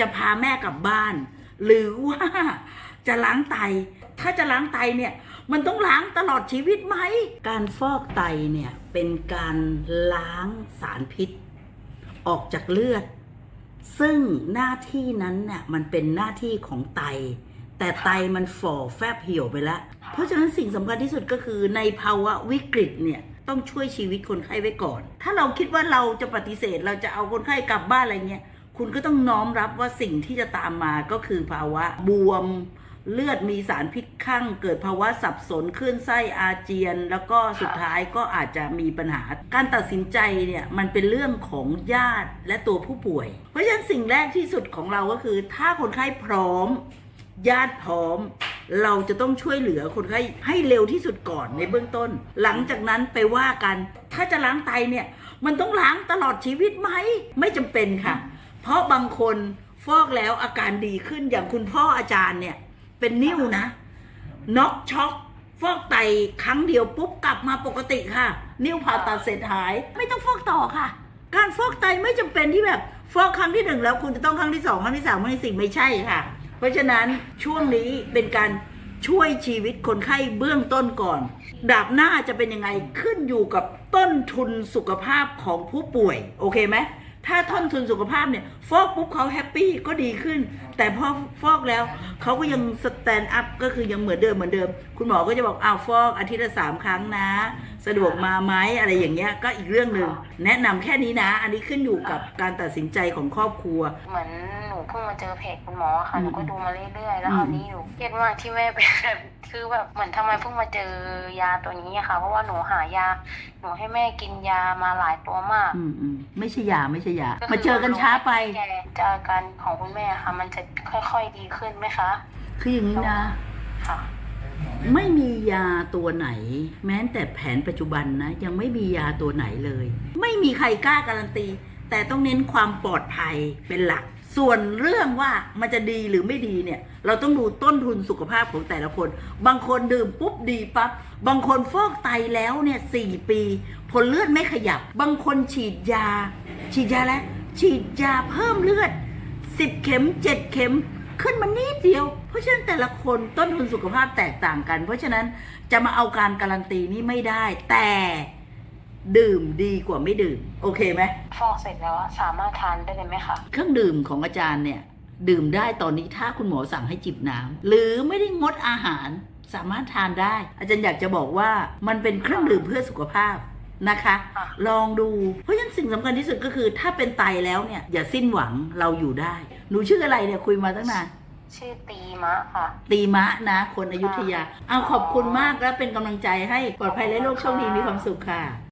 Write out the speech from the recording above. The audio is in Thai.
จะพาแม่กลับบ้าน หรือว่าจะล้างไต ถ้าจะล้างไตเนี่ย มันต้องล้างตลอดชีวิตไหม การฟอกไตเนี่ย เป็นการล้างสารพิษ ออกจากเลือด ซึ่งหน้าที่นั้นน่ะมันเป็นหน้าที่ของไต แต่ไตมันฝ่อแฟบเหี่ยวไปแล้ว เพราะฉะนั้นสิ่งสำคัญที่สุดก็คือในภาวะวิกฤตเนี่ยต้องช่วยชีวิตคนไข้ไว้ก่อน ถ้าเราคิดว่าเราจะปฏิเสธเราจะเอาคนไข้กลับบ้านอะไรเงี้ย คุณก็ต้องน้อมรับว่าสิ่งที่จะตามมาก็คือภาวะบวมเลือดมีสารพิษข้างเกิดภาวะสับสนขึ้นไส้อาเจียน แล้วก็สุดท้ายก็อาจจะมีปัญหา การตัดสินใจเนี่ยมันเป็นเรื่องของญาติและตัวผู้ป่วย เพราะฉะนั้นสิ่งแรกที่สุดของเราก็คือ ถ้าคนไข้พร้อม ญาติพร้อม เราจะต้องช่วยเหลือคนไข้ให้เร็วที่สุดก่อนในเบื้องต้น หลังจากนั้นไปว่ากัน ถ้าจะล้างไตเนี่ย มันต้องล้างตลอดชีวิตไหมไม่จำเป็นค่ะ เพราะบางคนฟอกแล้วอาการดีขึ้นอย่างคุณพ่ออาจารย์เนี่ย เป็นนิ่วนะน็อกช็อกฟอกไตครั้งเดียวปุ๊บกลับมาปกติค่ะ นิ่วผ่าตัดเสร็จหาย ไม่ต้องฟอกต่อค่ะ การฟอกไตไม่จำเป็นที่แบบฟอกครั้งที่หนึ่งแล้วคุณจะต้องครั้งที่สองครั้งที่สามครั้งที่สี่ไม่ใช่ค่ะ เพราะฉะนั้นช่วงนี้เป็นการช่วยชีวิตคนไข้เบื้องต้นก่อน ดาบหน้าจะเป็นยังไงขึ้นอยู่กับต้นทุนสุขภาพของผู้ป่วย โอเคไหม ถ้าต้นทุนสุขภาพเนี่ยฟอกปุ๊บเขาแฮปปี้ก็ดีขึ้น แต่พอฟอกแล้วเขาก็ยังสแตนด์อัพก็คือยังเหมือนเดิมเหมือนเดิม คุณหมอก็จะบอกอ้าวฟอกอาทิตย์ละสามครั้งนะ สะดวกมาไหมอะไรอย่างเงี้ยก็อีกเรื่องหนึ่งแนะนำแค่นี้นะ อันนี้ขึ้นอยู่กับการตัดสินใจของครอบครัว เหมือนหนูเพิ่งมาเจอเพจคุณหมอค่ะอืมหนูก็ดูมาเรื่อยๆแล้วอืมคราวนี้หนูเครียดมากที่แม่เป็นแบบคือแบบเหมือนทำไมเพิ่งมาเจอยาตัวนี้อะค่ะเพราะว่าหนูหายาหนูให้แม่กินยามาหลายตัวมาก อืมอืมไม่ใช่ยาไม่ใช่ยาก็คืมาเจอกันช้าไปแกจะอาการของคุณแม่ค่ะ มันจะค่อยๆดีขึ้นไหมคะ คืออย่างนี้นะ ค่ะ ไม่มียาตัวไหน แม้แต่แผนปัจจุบันนะ ยังไม่มียาตัวไหนเลย ไม่มีใครกล้าการันตี แต่ต้องเน้นความปลอดภัยเป็นหลัก ส่วนเรื่องว่ามันจะดีหรือไม่ดีเนี่ย เราต้องดูต้นทุนสุขภาพของแต่ละคน บางคนดื่มปุ๊บดีปับ๊บบางคนฟอกไตแล้วเนี่ยสี่ปีผลเลือดไม่ขยับ บางคนฉีดยา ฉีดยาแล้ว ฉีดยาเพิ่มเลือดสิบเข็มเจ็ดเข็มขึ้นมานิดเดียว เพราะฉะนั้นแต่ละคนต้นทุนสุขภาพแตกต่างกัน เพราะฉะนั้นจะมาเอาการการันตีนี่ไม่ได้แต่ ดื่มดีกว่าไม่ดื่ม โอเคไหมฟอกเสร็จแล้วอะสามารถทานได้เลยไหมคะเครื่องดื่มของอาจารย์เนี่ย ดื่มได้ตอนนี้ถ้าคุณหมอสั่งให้จิบน้ำหรือไม่ได้งดอาหาร สามารถทานได้ อาจารย์อยากจะบอกว่ามันเป็นเครื่องดื่มเพื่อสุขภาพนะคะค่ะลองดูเพราะฉะนั้นสิ่งสำคัญที่สุดก็คือ ถ้าเป็นไตแล้วเนี่ย อย่าสิ้นหวังเราอยู่ได้ หนูชื่ออะไรเนี่ยคุยมาตั้งนานชื่อตีมะค่ะ ตีมะนะ คนอยุธยา เอาขอบคุณมากแล้วเป็นกำลังใจให้ปลอดภัยและโลกโชคดีมีความสุขค่ะ